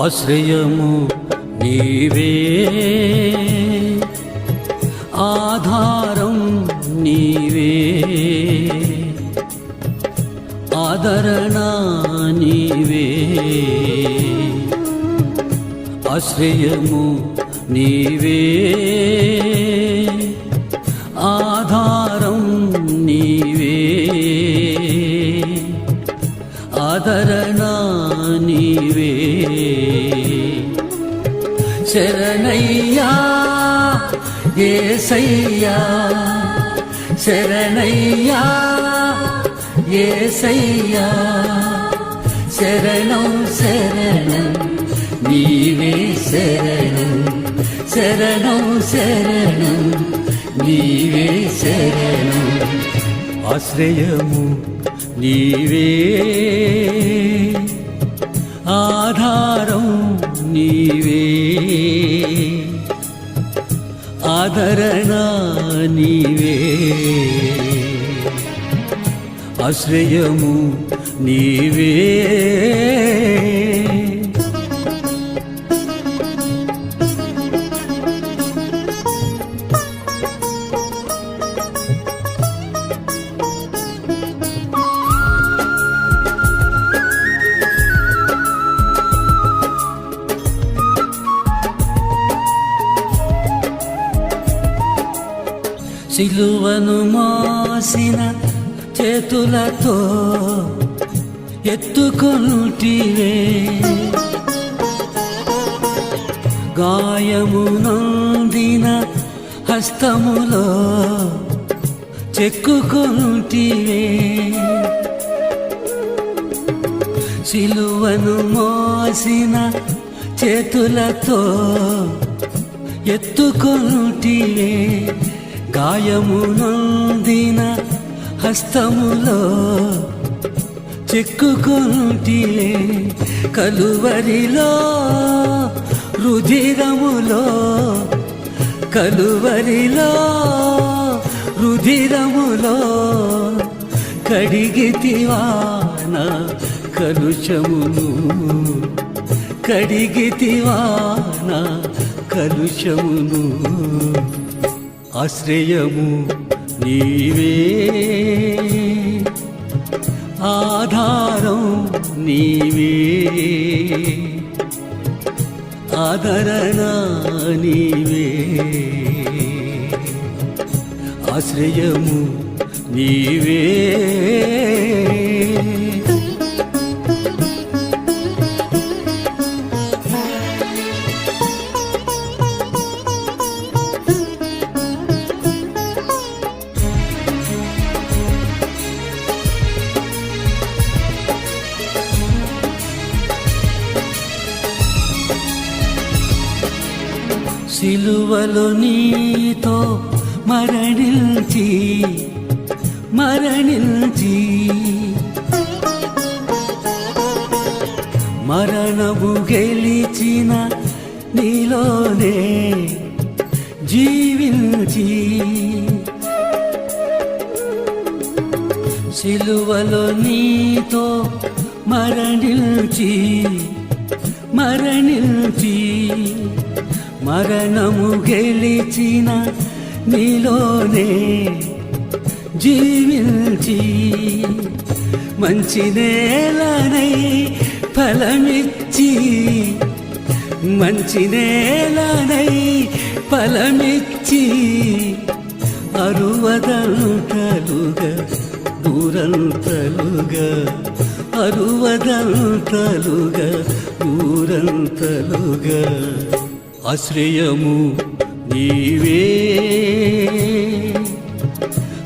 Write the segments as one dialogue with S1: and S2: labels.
S1: ఆశ్రయము నీవే. ఆధారం నీవే. ఆదరణ నీవే. ఆశ్రయము నీవే. ఆధారం నీవే. ఆదరణ శరణయ్యా ఏసయ్యా శరణయ్యా ఏసయ్యా శరణం శరణం నీవే శరణం శరణం శరణం నీవే శరణం. ఆశ్రయము నీవే ఆధారం నీవే ఆదరణ నీవే ఆశ్రయము నీవే సిలువను మోసిన చేతులతో ఎత్తుకొనుటివే. గాయము నందిన హస్తములో చెక్కుకొనుటివే. సిలువను మోసిన చేతులతో ఎత్తుకొనుటివే. గాయమునందిన హస్తములో చిక్కుకుంటిలే కలువరిలో రుధిరములో కలువరిలో రుధిరములో కడిగితివాన కలుషమును. కడిగితివాన కలుషమును. ఆశ్రయము నీవే. ఆధారం నీవే. ఆదరణ నీవే. ఆశ్రయము నీవే. సిలువలు నీతో మరణించి మరణించి. మరణము గెలిచిన నీలోనే జీవించి. సిలువలో నీతో మరణించి మరణించి. మరణము గెలిచిన నీలోనే జీవించి మంచి నేలనై ఫలమిచ్చి మంచి నేలనై ఫలమిచ్చి అరువదంతలుగా ఊరంతలుగా అరువదంతలుగా ఊరంతలుగా. ఆశ్రయము నీవే.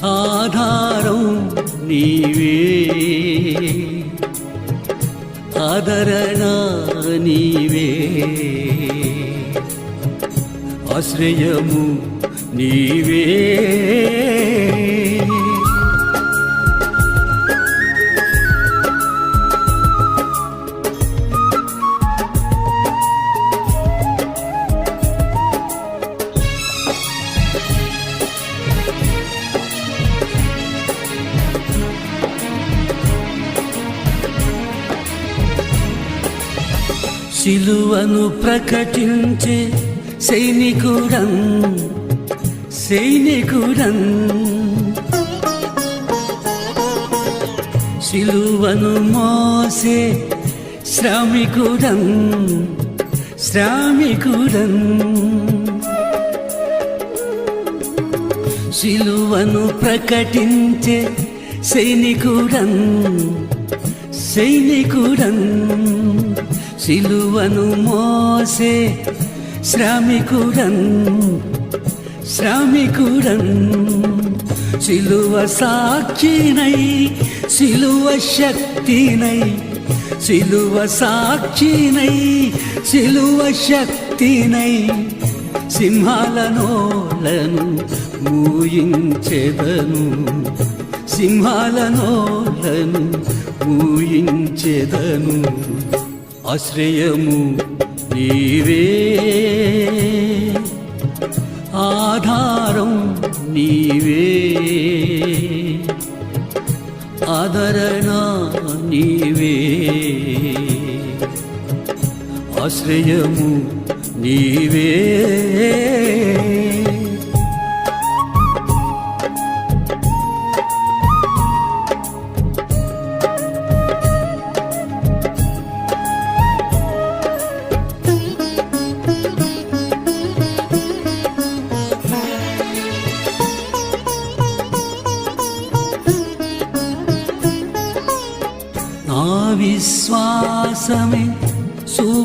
S1: ఆధారం నీవే. ఆదరణ నీవే. ఆశ్రయము నీవే. సిలువను ప్రకటించే సైనికుడం సైనికుడం. సిలువను మోసే శ్రామికుడం శ్రామికుడం. సిలువను ప్రకటించే సైనికుడం సైనికుడం. సిలువను మోసే శ్రామికుడన్ శ్రామికుడన్. సిలువ సాక్షినై సిలువ శక్తినై సిలువ సాక్షినై సిలువ శక్తినై సింహాలనోలను మూయించెదను సింహాలనోలను ఊయించెదను ఆశ్రయము నీవే. ఆధారం నీవే. ఆదరణ నీవే. ఆశ్రయము నీవే.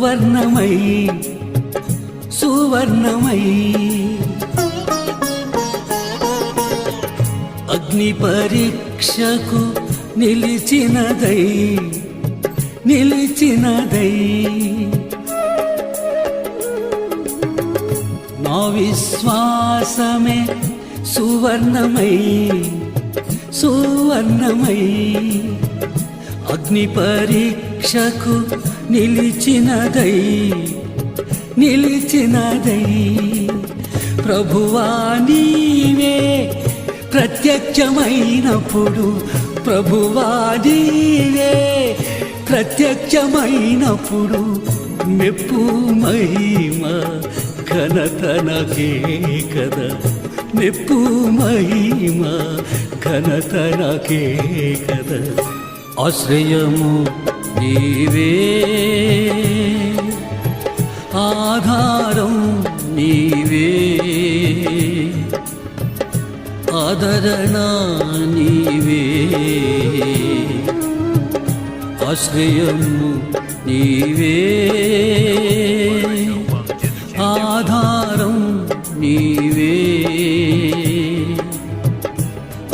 S1: సువర్ణమై సువర్ణమై. అగ్ని పరీక్షకు నిలిచినదై నిలిచినదై. నా విశ్వాసమే సువర్ణమై సువర్ణమై. అగ్ని పరీక్షకు నిలిచినదై నిలిచినదై. ప్రభువా నీవే ప్రత్యక్షమైనప్పుడు. ప్రభువా నీవే ప్రత్యక్షమైనప్పుడు. మెప్పు మహిమ ఘనతనకే కదా. మెప్పు మహిమ ఘనతనకే కదా. ఆశ్రయము నీవే. ఆధారం నీవే. ఆదరణ నీవే. ఆశ్రయము నీవే. ఆధారం నీవే.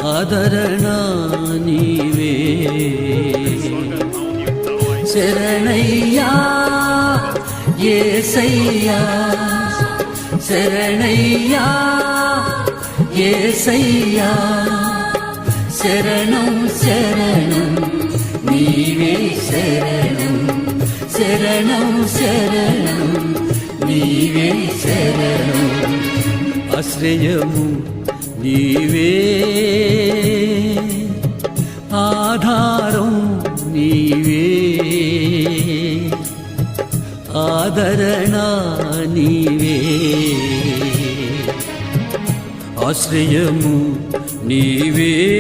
S1: ఆదరణ నీవే. శరణయ్యా ఏసయ్యా. శరణయ్యా ఏసయ్యా. శరణం శరణం నీవే శరణం. శరణం శరణం నీవే శరణం. ఆశ్రయము నీవే. ఆధారం నీవే. ఆదరణ నీవే. ఆశ్రయము నీవే.